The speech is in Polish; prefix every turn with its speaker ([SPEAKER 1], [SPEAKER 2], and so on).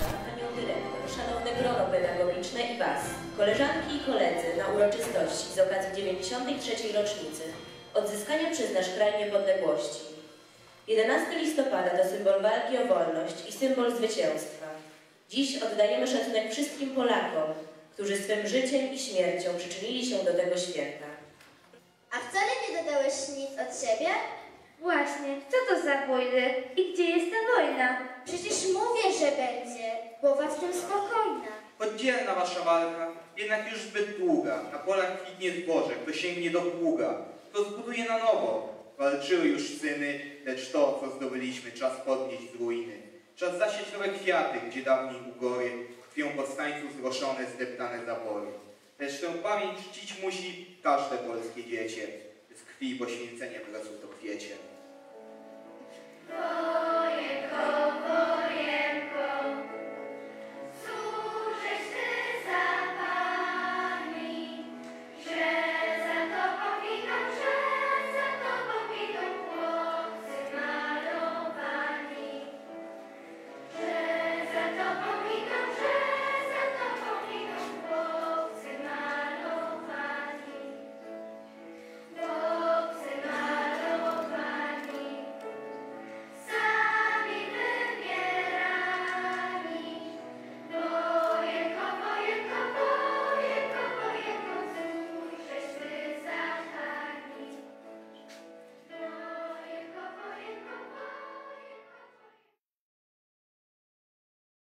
[SPEAKER 1] Panią Dyrektor, Szanowne Grono Pedagogiczne i Was, koleżanki i koledzy na uroczystości z okazji 93. rocznicy odzyskania przez nasz kraj niepodległości. 11 listopada to symbol walki o wolność i symbol zwycięstwa. Dziś oddajemy szacunek wszystkim Polakom, którzy swym życiem i śmiercią przyczynili się do tego święta.
[SPEAKER 2] A wcale nie dodałeś nic od siebie?
[SPEAKER 3] Właśnie, co to za bójdy? I gdzie jest ta wojna?
[SPEAKER 2] Przecież mówię że będzie. Głowa w tym spokojna.
[SPEAKER 4] Oddzielna wasza walka, jednak już zbyt długa. Na polach kwitnie zboże, kto sięgnie do pługa, kto zbuduje na nowo. Walczyły już syny, lecz to, co zdobyliśmy, czas podnieść z ruiny. Czas zasieć nowe kwiaty, gdzie dawniej ugory, krwią powstańców zroszone, zdeptane zabory. Lecz tę pamięć czcić musi każde polskie dziecię, z krwi poświęceniem rosł to kwiecie.